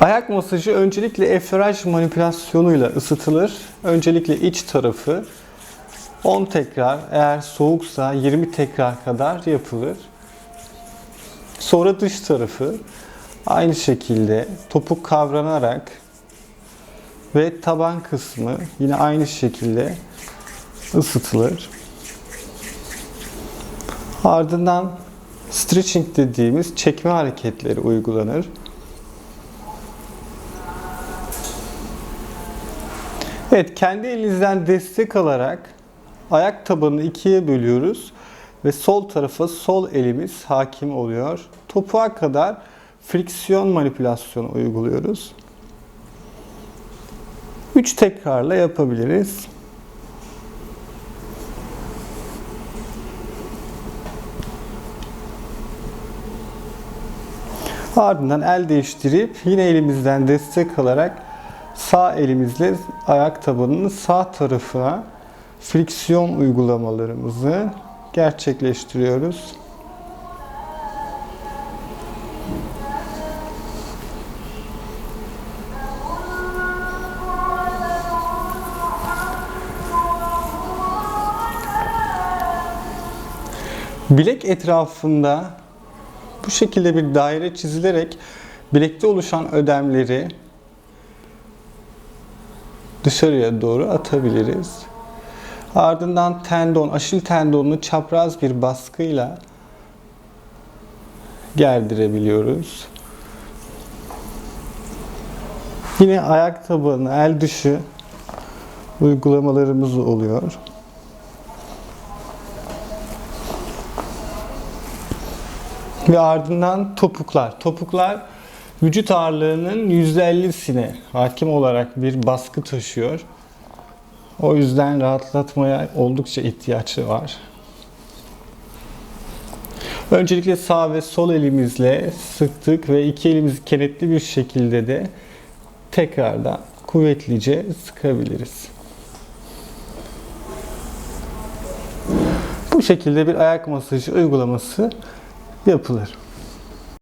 Ayak masajı öncelikle efraj manipülasyonuyla ısıtılır. Öncelikle iç tarafı 10 tekrar, eğer soğuksa 20 tekrar kadar yapılır. Sonra dış tarafı aynı şekilde topuk kavranarak ve taban kısmı yine aynı şekilde ısıtılır. Ardından stretching dediğimiz çekme hareketleri uygulanır. Evet, kendi elinizden destek alarak ayak tabanını ikiye bölüyoruz ve sol tarafa sol elimiz hakim oluyor. Topuğa kadar friksiyon manipülasyonu uyguluyoruz. 3 tekrarla yapabiliriz. Ardından el değiştirip yine elimizden destek alarak sağ elimizle ayak tabanının sağ tarafına friksiyon uygulamalarımızı gerçekleştiriyoruz. Bilek etrafında bu şekilde bir daire çizilerek bilekte oluşan ödemleri dışarıya doğru atabiliriz. Ardından tendon, aşil tendonunu çapraz bir baskıyla gerdirebiliyoruz. Yine ayak tabanı, el dışı uygulamalarımız oluyor. Ve ardından topuklar. Topuklar vücut ağırlığının %50'sine hakim olarak bir baskı taşıyor. O yüzden rahatlatmaya oldukça ihtiyaçı var. Öncelikle sağ ve sol elimizle sıktık ve iki elimizi kenetli bir şekilde de tekrardan kuvvetlice sıkabiliriz. Bu şekilde bir ayak masajı uygulaması yapılır.